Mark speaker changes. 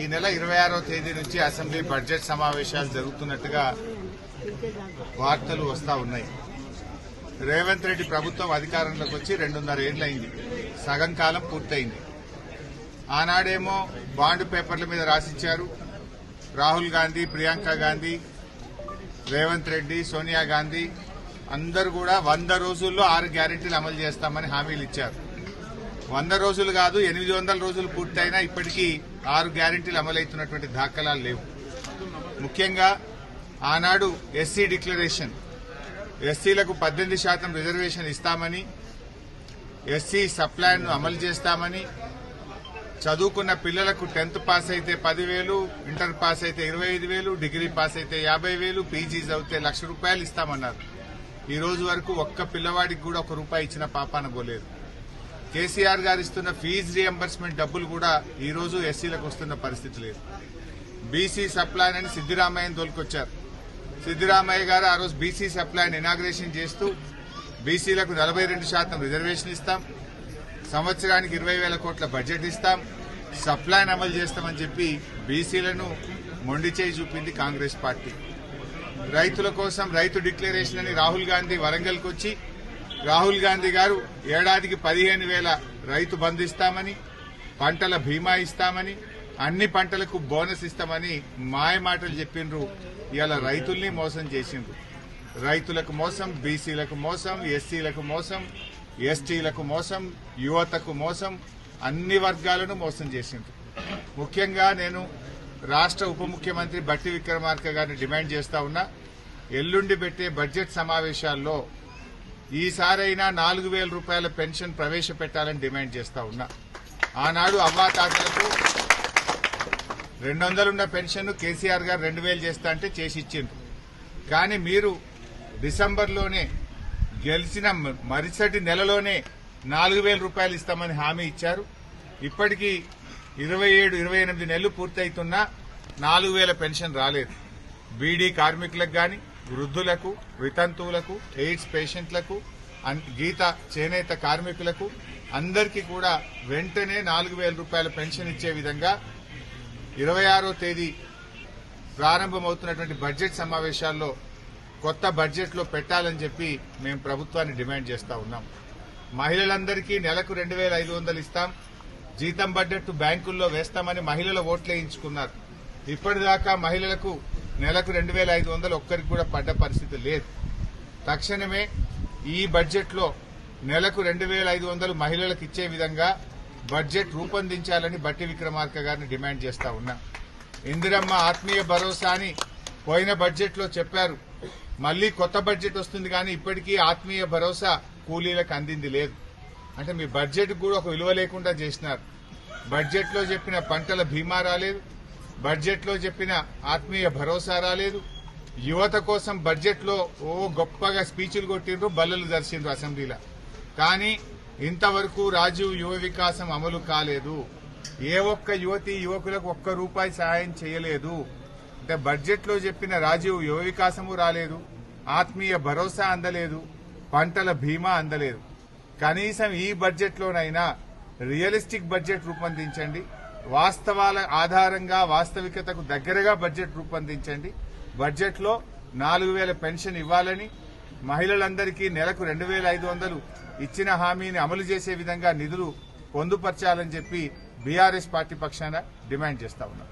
Speaker 1: ఈ నెల ఇరవై ఆరో తేదీ నుంచి అసెంబ్లీ బడ్జెట్ సమావేశాలు జరుగుతున్నట్టుగా వార్తలు వస్తా ఉన్నాయి. రేవంత్ రెడ్డి ప్రభుత్వం అధికారంలోకి వచ్చి రెండున్నర ఏళ్ళైంది సగం కాలం పూర్తయింది. ఆనాడేమో బాండ్ పేపర్ల మీద రాసిచ్చారు. రాహుల్ గాంధీ ప్రియాంక గాంధీ రేవంత్ రెడ్డి సోనియా గాంధీ అందరూ కూడా వంద రోజుల్లో ఆరు గ్యారెంటీలు అమలు చేస్తామని హామీలు ఇచ్చారు. వంద రోజులు కాదు ఎనిమిది వందల రోజులు పూర్తయినా ఇప్పటికీ ఆరు గ్యారెంటీలు అమలవుతున్నటువంటి దాఖలాలు లేవు. ముఖ్యంగా ఆనాడు ఎస్సీ డిక్లరేషన్ ఎస్సీలకు పద్దెనిమిది శాతం రిజర్వేషన్ ఇస్తామని ఎస్సీ సప్లాన్ను అమలు చేస్తామని చదువుకున్న పిల్లలకు టెన్త్ పాస్ అయితే పదివేలు ఇంటర్ పాస్ అయితే ఇరవై ఐదు వేలు డిగ్రీ పాస్ అయితే యాభై వేలు పీజీ చదివితే లక్ష రూపాయలు ఇస్తామన్నారు. ఈ రోజు వరకు ఒక్క పిల్లవాడికి కూడా ఒక రూపాయి ఇచ్చిన పాపాన పోలేదు. కేసీఆర్ గారు ఇస్తున్న ఫీజు రియంబర్స్మెంట్ డబ్బులు కూడా ఈరోజు ఎస్సీలకు వస్తున్న పరిస్థితి లేదు. బీసీ సప్లాన్ అని సిద్దిరామయ్యని తోలుకొచ్చారు. సిద్దిరామయ్య గారు ఆ రోజు బీసీ సప్లాన్ ఇనాగ్రేషన్ చేస్తూ బీసీలకు నలభై రెండు శాతం రిజర్వేషన్ ఇస్తాం. సంవత్సరానికి ఇరవై వేల కోట్ల బడ్జెట్ ఇస్తాం. సప్లాన్ అమలు చేస్తామని చెప్పి బీసీలను మొండి చేయి చూపింది కాంగ్రెస్ పార్టీ. రైతుల కోసం రైతు డిక్లరేషన్ అని రాహుల్ గాంధీ వరంగల్కి వచ్చి రాహుల్ గాంధీ గారు ఏడాదికి పదిహేను వేల రైతు బంధు ఇస్తామని పంటల బీమా ఇస్తామని అన్ని పంటలకు బోనస్ ఇస్తామని మాయ మాటలు చెప్పిండ్రు ఇవాళ రైతుల్ని మోసం చేసిండ్రు. రైతులకు మోసం బీసీలకు మోసం ఎస్సీలకు మోసం ఎస్టీలకు మోసం యువతకు మోసం అన్ని వర్గాలను మోసం చేసిండ్రు. ముఖ్యంగా నేను రాష్ట్ర ఉప ముఖ్యమంత్రి బట్టి విక్రమార్క గారిని డిమాండ్ చేస్తా ఉన్నా. ఎల్లుండి పెట్టే బడ్జెట్ సమావేశాల్లో ఈసారైనా నాలుగు వేల రూపాయల పెన్షన్ ప్రవేశపెట్టాలని డిమాండ్ చేస్తా ఉన్నా. ఆనాడు అవ్వాతాతలకు రెండు వందలున్న పెన్షన్ కేసీఆర్ గారు రెండు వేలు చేస్తా అంటే చేసి ఇచ్చిండ్రు. కానీ మీరు డిసెంబర్లోనే గెలిచిన మరుసటి నెలలోనే నాలుగు వేల రూపాయలు ఇస్తామని హామీ ఇచ్చారు. ఇప్పటికీ ఇరవై ఏడు ఇరవై ఎనిమిది నెలలు పూర్తయితున్నా నాలుగు వేల పెన్షన్ రాలేదు. బీడీ కార్మికులకు కానీ వృద్ధులకు వితంతువులకు ఎయిడ్స్ పేషెంట్లకు గీత చేనేత కార్మికులకు అందరికీ కూడా వెంటనే నాలుగు వేల రూపాయల పెన్షన్ ఇచ్చే విధంగా ఇరవై ఆరో తేదీ ప్రారంభమవుతున్నటువంటి బడ్జెట్ సమావేశాల్లో కొత్త బడ్జెట్లో పెట్టాలని చెప్పి మేము ప్రభుత్వాన్ని డిమాండ్ చేస్తా ఉన్నాం. మహిళలందరికీ నెలకు రెండు వేల ఐదు వందలు ఇస్తాం. జీతం బడ్జెట్ బ్యాంకుల్లో వేస్తామని మహిళల ఓట్లు వేయించుకున్నారు ఇప్పటిదాకా మహిళలకు నెలకు రెండు వేల ఐదు వందలు ఒక్కరికి కూడా పడ్డ పరిస్థితి లేదు. తక్షణమే ఈ బడ్జెట్లో నెలకు రెండు వేల ఐదు వందలు మహిళలకు ఇచ్చే విధంగా బడ్జెట్ రూపొందించాలని బట్టి విక్రమార్క గారిని డిమాండ్ చేస్తా ఉన్నా. ఇందిరమ్మ ఆత్మీయ భరోసా అని పోయిన బడ్జెట్లో చెప్పారు. మళ్ళీ కొత్త బడ్జెట్ వస్తుంది కానీ ఇప్పటికీ ఆత్మీయ భరోసా కూలీలకు అందింది లేదు. అంటే మీ బడ్జెట్ కూడా ఒక విలువ లేకుండా చేసినారు. బడ్జెట్లో చెప్పిన పంటల బీమా రాలేదు. బడ్జెట్లో చెప్పిన ఆత్మీయ భరోసా రాలేదు. యువత కోసం బడ్జెట్లో ఓ గొప్పగా స్పీచ్లు కొట్టిండ్రు బల్లలు దర్శిండ్రు అసెంబ్లీలో. కానీ ఇంతవరకు రాజీవ్ యువ వికాసం అమలు కాలేదు. ఏ ఒక్క యువతి యువకులకు ఒక్క రూపాయి సహాయం చేయలేదు. అంటే బడ్జెట్లో చెప్పిన రాజీవ్ యువ వికాసము రాలేదు. ఆత్మీయ భరోసా అందలేదు. పంటల బీమా అందలేదు. కనీసం ఈ బడ్జెట్లోనైనా రియలిస్టిక్ బడ్జెట్ రూపొందించండి. వాస్తవాల ఆధారంగా వాస్తవికతకు దగ్గరగా బడ్జెట్ రూపొందించండి. బడ్జెట్లో నాలుగు వేల పెన్షన్ ఇవ్వాలని మహిళలందరికీ నెలకు రెండు వేల ఐదు వందలు ఇచ్చిన హామీని అమలు చేసే విధంగా నిధులు పొందుపరచాలని చెప్పి బీఆర్ఎస్ పార్టీ పక్షాన డిమాండ్ చేస్తా ఉన్నాం.